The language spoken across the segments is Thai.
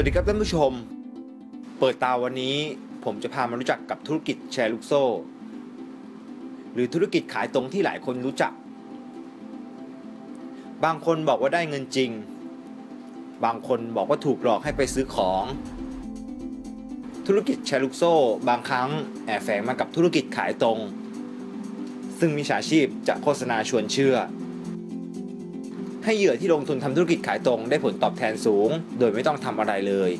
สวัสดีครับท่านผู้ชม เปิดตาวันนี้ผมจะพามารู้จักกับธุรกิจแชร์ลูกโซ่ หรือธุรกิจขายตรงที่หลายคนรู้จัก บางคนบอกว่าได้เงินจริง บางคนบอกว่าถูกหลอกให้ไปซื้อของ ธุรกิจแชร์ลูกโซ่ บางครั้งแอบแฝงมากับธุรกิจขายตรง ซึ่งมิจฉาชีพจะโฆษณาชวนเชื่อ ให้เหยื่อที่ลงทุนทำธุรกิจขายตรงได้ผลตอบแทนสูง โดยไม่ต้องทำอะไรเลย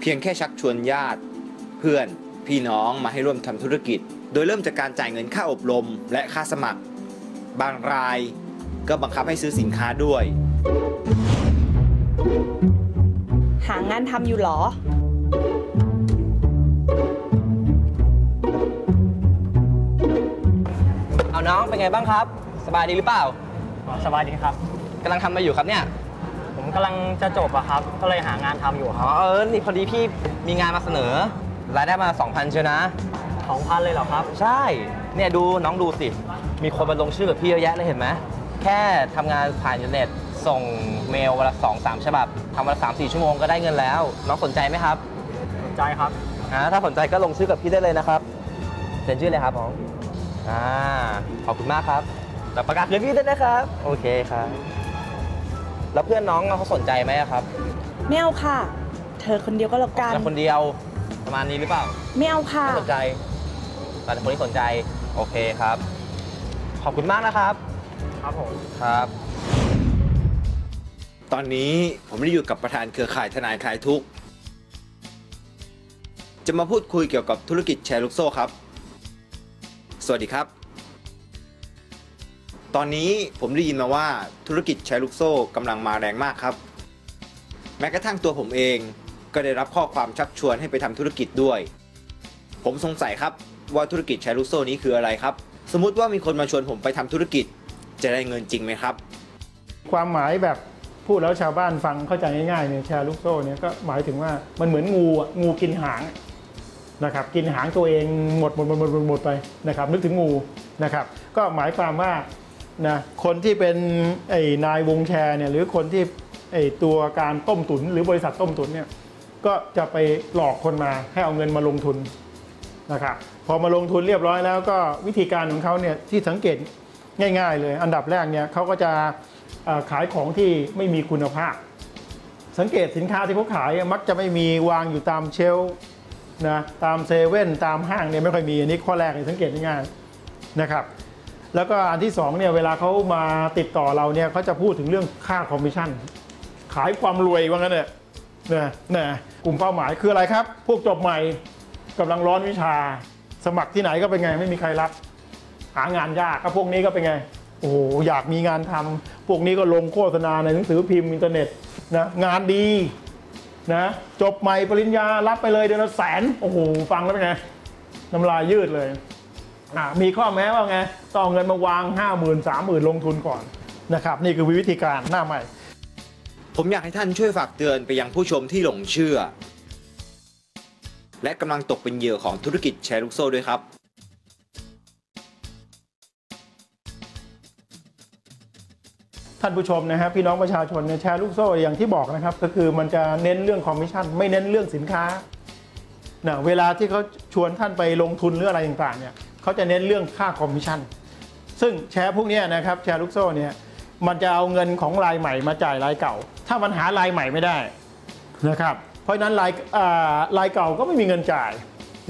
เพียงแค่ชักชวนญาติ เพื่อนพี่น้องมาให้ร่วมทำธุรกิจ โดยเริ่มจากการจ่ายเงินค่าอบรม และค่าสมัคร บางรายก็บังคับให้ซื้อสินค้าด้วย หางานทำอยู่หรอ เอาน้องเป็นไงบ้างครับ สบายดีหรือเปล่า สบายดีครับ กำลังทำอะไรอยู่ครับเนี่ย ผมกำลังจะจบอะครับ ก็เลยหางานทำอยู่คอ๋รัอบเออ นี่พอดีพี่มีงานมาเสนอ รายได้มา 2,000เชียวนะ สองพันเลยเหรอครับ ใช่ เนี่ยดูน้องดูสิ มีคนมาลงชื่อกับพี่เยอะแยะเลยเห็นไหม แค่ทำงานผ่านอินเทอร์เน็ต ส่งเมลวันละสองสามฉบับทำวันละสามสี่ชั่วโมงก็ได้เงินแล้ว น้องสนใจไหมครับสนใจครับ อ่าถ้าสนใจก็ลงชื่อกับพี่ได้เลยนะครับ เซ็นชื่อเลยครับน้องอ่า ขอบคุณมากครับ แต่ประกาศเงินพี่ด้วยนะครับ โอเคครับ แล้วเพื่อนน้องเขาสนใจไหมอะครับไม่เอาค่ะ เธอคนเดียวก็แล้วกัน แต่คนเดียวประมาณนี้หรือเปล่าไม่เอาค่ะ ไม่สนใจแต่คนที่สนใจโอเคครับ ขอบคุณมากนะครับ ครับผมครับ ตอนนี้ผมได้อยู่กับประธานเครือข่ายทนายคลายทุกข์จะมาพูดคุยเกี่ยวกับธุรกิจแชร์ลูกโซ่ครับ สวัสดีครับ ตอนนี้ผมได้ยินมาว่าธุรกิจแชร์ลูกโซ่กำลังมาแรงมากครับ แม้กระทั่งตัวผมเองก็ได้รับข้อความชักชวนให้ไปทำธุรกิจด้วย ผมสงสัยครับว่าธุรกิจแชร์ลูกโซ่นี้คืออะไรครับ สมมติว่ามีคนมาชวนผมไปทำธุรกิจจะได้เงินจริงไหมครับ ความหมายแบบพูดแล้วชาวบ้านฟังเข้าใจง่ายๆเนี่ยแชร์ลูกโซ่เนี่ยก็หมายถึงว่ามันเหมือนงูอะงูกินหางนะครับกินหางตัวเองหมดหมดหมดหมดหมดไปนะครับนึกถึงงูนะครับก็หมายความว่า นะคนที่เป็นไอ้นายวงแชร์เนี่ยหรือคนที่ไอ้ตัวการต้มตุน หรือบริษัทต้มตุนเนี่ยก็จะไปหลอกคนมาให้เอาเงินมาลงทุนนะครับพอมาลงทุนเรียบร้อยแล้วก็วิธีการของเขาเนี่ยที่สังเกตง่าย ๆ เลย อันดับแรกเนี่ยเขาก็จะขายของที่ไม่มีคุณภาพ สังเกตสินค้าที่เขาขายมักจะไม่มีวางอยู่ตามเชลนะตามเซเว่นตามห้างเนี่ยไม่ค่อยมีอันนี้ข้อแรกเลยสังเกตง่ายๆนะครับ แล้วก็อันที่สองเนี่ยเวลาเขามาติดต่อเราเนี่ยเขาจะพูดถึงเรื่องค่าคอมมิชชั่น ขายความรวยว่างั้นเนี่ยนะนะกลุ่มเป้าหมายคืออะไรครับ พวกจบใหม่กำลังร้อนวิชา สมัครที่ไหนก็เป็นไงไม่มีใครรับ หางานยากก็พวกนี้ก็เป็นไงโอ้โหอยากมีงานทำพวกนี้ก็ลงโฆษณาในหนังสือพิมพ์อินเทอร์เน็ตนะงานดีนะจบใหม่ปริญญารับไปเลยเดือนละแสนโอ้โหฟังแล้วเป็นไงน้ำลายยืดเลย อะมีข้อแม้ว่าไงต้องเอาเงินมาวาง 5 0 0 0 0 3 0,000ลงทุนก่อนนะครับนี่คือวิธีการหน้าใหม่ ผมอยากให้ท่านช่วยฝากเตือนไปยังผู้ชมที่หลงเชื่อ และกำลังตกเป็นเหยื่อของธุรกิจแชร์ลูกโซ่ด้วยครับ ท่านผู้ชมนะฮะพี่น้องประชาชนเนี่ยแชร์ลูกโซ่อย่างที่บอกนะครับ ก็คือมันจะเน้นเรื่องคอมมิชชั่น ไม่เน้นเรื่องสินค้านะเวลาที่เขาชวนท่านไปลงทุนหรืออะไรต่างๆเนี่ย เขาจะเน้นเรื่องค่าคอมมิชชั่น ซึ่งแชร์พวกนี้นะครับแชร์ลูกโซ่เนี่ยมันจะเอาเงินของรายใหม่มาจ่ายรายเก่า ถ้ามันหารายใหม่ไม่ได้นะครับเพราะนั้นรายรายเก่าก็ไม่มีเงินจ่าย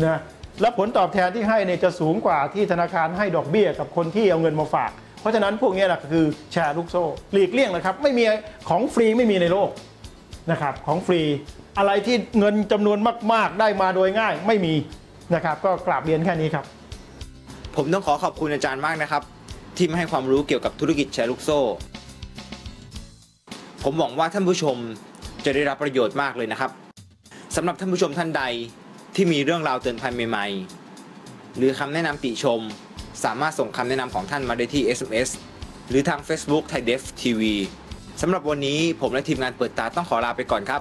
นะแล้วผลตอบแทนที่ให้เนี่ยจะสูงกว่าที่ธนาคารให้ดอกเบี้ยกับคนที่เอาเงินมาฝาก เพราะฉะนั้นพวกนี้แหละคือแชร์ลูกโซ่หลีกเลี่ยงนะครับไม่มีของฟรีไม่มีในโลกนะครับของฟรีอะไรที่เงินจำนวนมาก ๆ ได้มาโดยง่ายไม่มีนะครับ ก็กราบเรียนแค่นี้ครับ ผมต้องขอขอบคุณอาจารย์มากนะครับ ที่มาให้ความรู้เกี่ยวกับธุรกิจแชร์ลูกโซ่ ผมหวังว่าท่านผู้ชมจะได้รับประโยชน์มากเลยนะครับสำหรับท่านผู้ชมท่านใดที่มีเรื่องราวเตือนภัยใหม่ๆ หรือคำแนะนำติชม สามารถส่งคำแนะนำของท่านมาได้ที่ SMS หรือทาง Facebook Thai Def TV สำหรับวันนี้ผมและทีมงานเปิดตาต้องขอลาไปก่อนครับ